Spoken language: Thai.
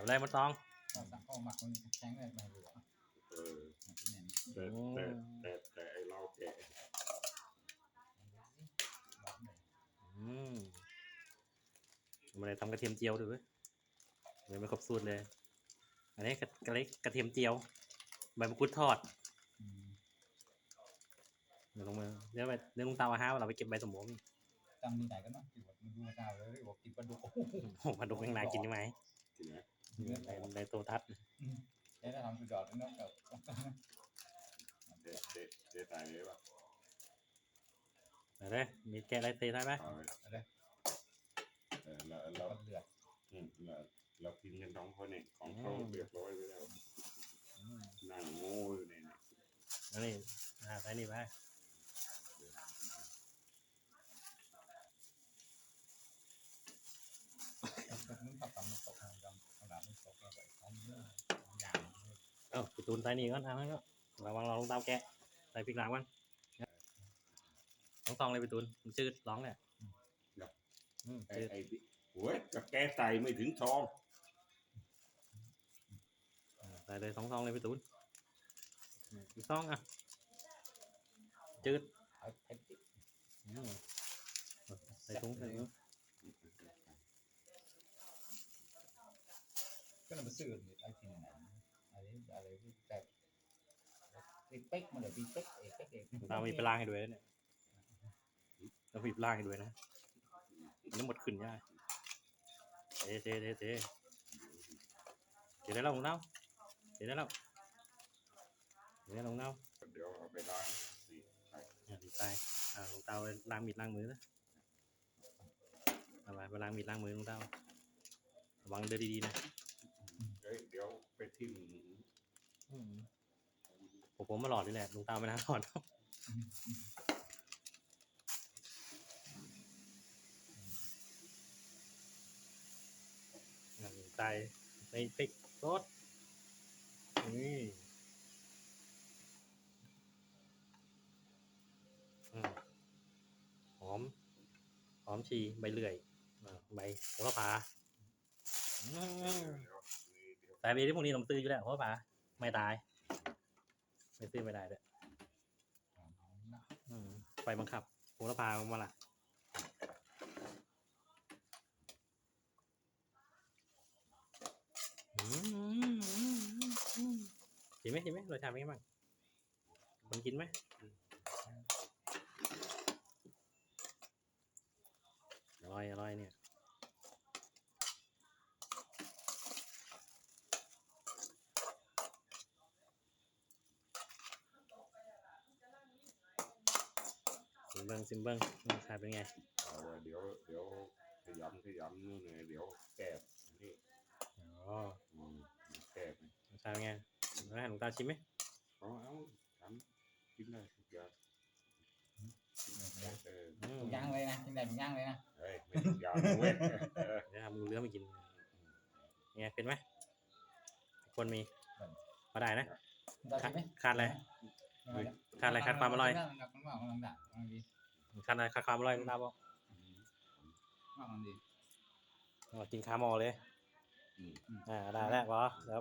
ทำอะไรมันตองก็สั่งเข้าหมักมันแข็งเลยไม่รู้อะเออมันเป็นอย่างนี้แต่แต่แต่แต่ไอเราแกะอืมทำอะไรทำกระเทียมเจียวดูเว้ยยังไม่ครบสูตรเลย อันนี้กระกระเล็กกระเทียมเจียว ใบมะกรูดทอด อืมเดี๋ยวลงมาเดี๋ยวไปเดี๋ยวลุงเตาอาหาว่าเราไปเก็บใบสมองจำที่ไหนกันเนาะที่ว่ามันดูมาเช้าเลยบอกกินปลาดุกโอ้โหโอ้โหมาดูข้างในกินยังไงกิน นะในในโตทัศน์ใช้ได้ทำสุดยอดเลยเนาะกับเด็ดเด็ดเด็ดตายเลยป่ะเอาเลยมีแกะอะไรเตะได้ไหมเอาเลยเออเราเราปลาเลือดอืมเราเรากินกันท้องคนเนี่ยของเขาเรียบร้อยไปแล้วนั่งโง่อยู่เนี่ยนะอันนี้อ่าใส่นี่ไป มันตับตับมันตกทางดำทางดำมันตกแล้วก็ทำเรื่องอย่าง เอ้าพี่ตูนใส่นี่ก่อนทางนั้นก็ระวังเราลงเตาแกะใส่พริกหลามกันต้องตองเลยพี่ตูนมันจืดร้องเนี่ยอืมไอ้จืดไอ้ที่โอ้ยกับแกใส่ไม่ถึงทองอ่าใส่เลยสองซองเลยพี่ตูนอืมอีกซองอะจืดไอ้ไอ้ที่อืมใส่ถุงใส่ถุง ก็เราไปซื้อไอ้ที่ไหน อะไรอะไรที่แต่ไอ้เป๊กมันเหรอพี่เป๊กไอ้เป๊กเองตามีไปล้างให้ด้วยนะเนี่ยแล้วมีไปล้างให้ด้วยนะอันนี้หมดขึ้นย่าเทเทเทเทเทได้แล้วลงเน่าเทได้แล้วเทได้ลงเน่าเดี๋ยวเอาไปล้างสิไอ้อ่าดีไปอ่าลงเตาล้างมีดล้างมือนะเอาไปไปล้างมีดล้างมือลงเตาระวังเดินดีๆนะ เอ้ยเดี๋ยวไปทิ่ม อืม ผมผมมาหลอดนี่แหละลงเตาไปล้างก่อนอ่าใส่ในพริกรสนี่อืมหอม หอมชีใบเลื่อยอ่าใบโหระพาอืมเดี๋ยวนี่เดี๋ยวแต่เบที่พวกนี้ผมซื้ออยู่แล้วโหระพาไม่ตาย ไม่ซื้อไม่ได้ด้วยอืมไฟบังคับโหระพามาละอืมกินไหมกินไหมรสชาติเป็นไงบ้างคนกินไหมอร่อยอร่อยเนี่ย บิ้งซิมเบิ้งรสชาติเป็นไงเอาไว้เดี๋ยวเดี๋ยวขยำขยำนู่นเลยเดี๋ยวแกบนี่อ๋ออืมแกบนี่รสชาติเป็นไงแล้วให้หลวงตาชิมไหมเอาเอาทำกินได้ทุกอย่างเอออืมย่างเลยนะกินได้เป็นย่างเลยนะเฮ้ยไม่ทุกอย่างเว้ยเออเดี๋ยวทำงูเลื้อยมากินไงเป็นไหมคนมีมาได้นะ ได้ใช่ไหมขาดอะไร ขาดอะไรขาดความอร่อยหนักมันว่ามันดักมันดี ขาดอะไรขาดความอร่อยหลวงตาบอกว่ามันดีอ๋อกินขาหมอเลย อืม อ่าได้แล้วบอแล้ว